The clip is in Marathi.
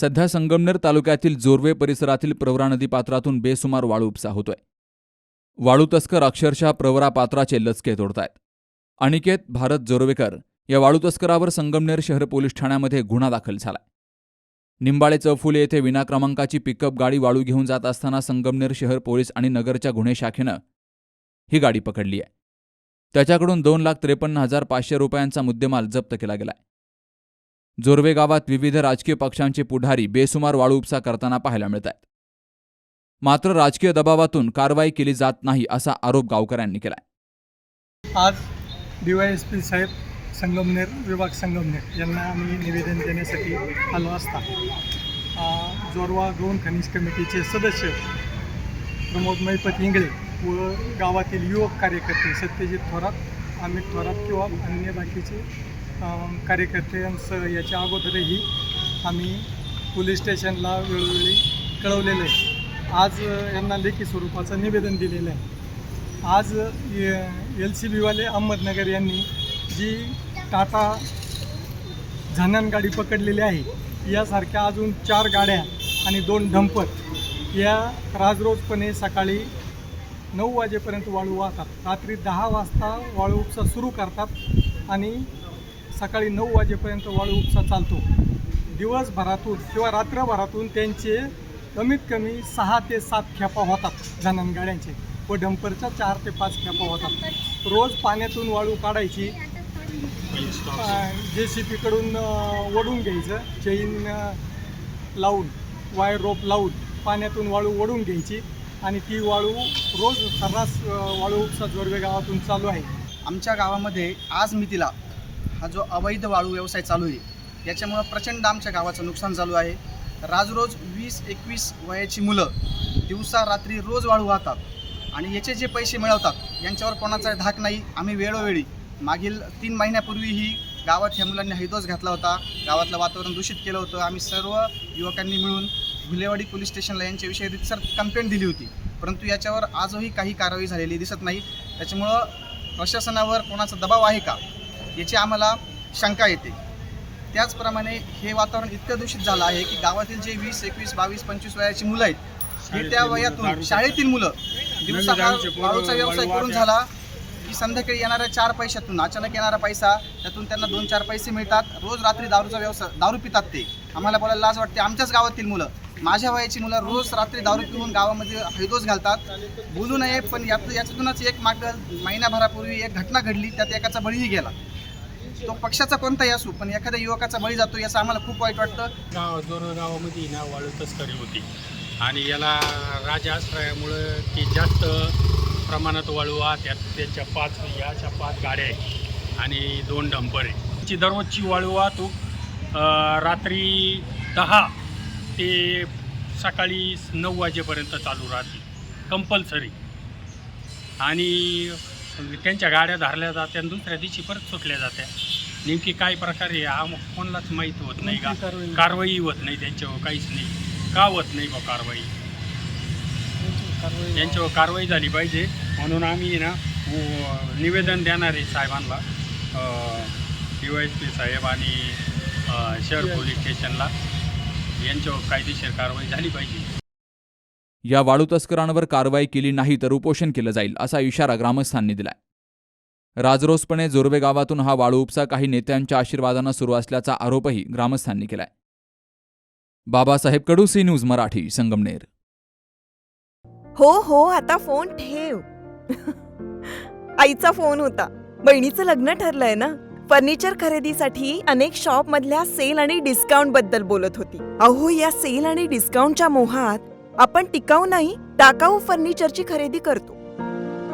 सध्या संगमनेर तालुक्यातील जोरवे परिसरातील प्रवरा नदी पात्रातून बेसुमार वाळू उपसा होतोय. वाळू तस्कर अक्षरशः प्रवरा पात्राचे लचके तोडतायत. अनिकेत भारत जोरवेकर या वाळू तस्करावर संगमनेर शहर पोलीस ठाण्यामध्ये गुन्हा दाखल झालाय. निंबाळे चौफुले येथे विनाक्रमांकाची पिकअप गाडी वाळू घेऊन जात असताना संगमनेर शहर पोलीस आणि नगरच्या गुन्हे शाखेनं ही गाडी पकडली आहे. त्याच्याकडून दोन लाख त्रेपन्न हजार पाचशे रुपयांचा मुद्देमाल जप्त केला गेलाय. जोरवे गावात विविध राजकीय पक्षांचे पुढारी बेसुमार वाळू उपसा करताना पाहायला मिळत आहेत मात्र राजकीय दबावातून कारवाई केली जात नाही असा आरोप गावकऱ्यांनी केलाय. आज डी वाय एस पी साहेब संगमनेर विभाग संगमनेर यांना आम्ही निवेदन देण्यासाठी आलो असता. जोरवा गौण खनिज कमिटीचे सदस्य प्रमोद मैपत इंगळे व गावातील युवक कार्यकर्ते सत्यजित थोरात अमित थोरात किंवा अन्य बाकीचे कार्यकर्त्यांसह याच्या अगोदरही आम्ही पोलीस स्टेशनला वेळोवेळी कळवलेलं आहे. आज यांना लेखी स्वरूपाचं निवेदन दिलेलं आहे. आज एल सी बीवाले अहमदनगर यांनी जी टाटा झनन गाडी पकडलेली आहे यासारख्या अजून चार गाड्या आणि दोन डंपर या राजरोजपणे सकाळी नऊ वाजेपर्यंत वाळू वाहतात. रात्री दहा वाजता वाळू उपसा सुरू करतात आणि सकाळी नऊ वाजेपर्यंत वाळू उपसा चालतो. दिवसभरातून किंवा रात्रभरातून त्यांचे कमीत कमी सहा ते सात खेपा होतात जनान गाड्यांचे. व डंपरच्या चार ते पाच खेपा होतात. रोज पाण्यातून वाळू काढायची. जे सी पीकडून ओढून घ्यायचं. चेन लावून वायर रोप लावून पाण्यातून वाळू ओढून घ्यायची. आणि ती वाळू रोज सर्रास वाळू उपसा जोरवे गावातून चालू आहे. आमच्या गावामध्ये आज मितीला हा जो अवैध वाळू व्यवसाय चालू आहे याच्यामुळं प्रचंड आमच्या गावाचं नुकसान चालू आहे. राजरोज वीस एकवीस वयाची मुलं दिवसा रात्री रोज वाळू वाहतात आणि याचे जे पैसे मिळवतात यांच्यावर कोणाचा धाक नाही. आम्ही वेळोवेळी मागील तीन महिन्यापूर्वीही गावात ह्या मुलांनी हैदोस घातला होता. गावातलं वातावरण दूषित केलं होतं. आम्ही सर्व युवकांनी मिळून भुलेवाडी पोलीस स्टेशनला यांच्याविषयी रितसर कंप्लेंट दिली होती. परंतु याच्यावर आजही काही कारवाई झालेली दिसत नाही. त्याच्यामुळं प्रशासनावर कोणाचा दबाव आहे का? याची आम्हाला शंका येते. त्याचप्रमाणे हे वातावरण इतकं दूषित झालं आहे की गावातील जे वीस एकवीस बावीस पंचवीस वयाची मुलं आहेत ही त्या वयातून शाळेतील मुलं दिवसा वाळूचा व्यवसाय करून झाला की संध्याकाळी येणाऱ्या चार पैशातून अचानक येणारा पैसा त्यातून त्यांना दोन चार पैसे मिळतात. रोज रात्री दारूचा व्यवसाय दारू पितात ते. आम्हाला बोलायला लाज वाटते. आमच्याच गावातील मुलं माझ्या वयाची मुलं रोज रात्री दारू पिऊन गावामध्ये हैदोस घालतात. बोलू नये पण यात याच्यातूनच एक माग महिन्याभरापूर्वी एक घटना घडली त्यात एकाचा बळीही गेला. तो पक्षाचा कोणताही असू पण एखाद्या युवकाचा बळी जातो याचं आम्हाला खूप वाईट वाटतं. गाव दोन गावामध्ये ना वाळू तस्करी होती. आणि याला राजा आश्रयामुळं की जास्त प्रमाणात वाळू त्यात त्याच्या पाच याच्या पाच गाड्या आहेत. आणि दोन डंपर आहे ची दररोजची वाळू वाहतूक रात्री दहा ते सकाळी नऊ वाजेपर्यंत चालू राहते. कंपल्सरी. आणि त्यांच्या गाड्या धरल्या जात्या आणि दुसऱ्या दिवशी परत सुटल्या जात्या. नेमकी काय प्रकारे हा मग कोणालाच माहीत होत नाही का? कारवाई. होत नाही त्यांच्यावर काहीच नाही. का होत नाही बा कारवाई? यांच्यावर कारवाई झाली पाहिजे. म्हणून आम्ही ना व- निवेदन देणार आहे साहेबांना डी वाय एस पी साहेब आणि शहर पोलीस स्टेशनला. यांच्यावर कायदेशीर कारवाई झाली पाहिजे. या वाळू तस्करांवर कारवाई केली नाही तर उपोषण केलं जाईल असा इशारा ग्रामस्थांनी दिलाय. राजरोसपणे जोरवे गावातून हा वाळू उपसा काही नेत्यांच्या आशीर्वादानं सुरू असल्याचा आरोपही ग्रामस्थांनी केलाय. Babasaheb Kadu C news Marathi Sangamner. हो हो आता फोन ठेव. आईचा फोन होता. बहिणीचं लग्न ठरलंय ना? फर्निचर खरेदीसाठी अनेक शॉप मधल्या सेल आणि डिस्काउंटबद्दल बोलत होती. अहो या सेल आणि डिस्काउंटच्या मोहात आपण टिकाऊ नाही टाकाऊ फर्निचरची खरेदी करतो.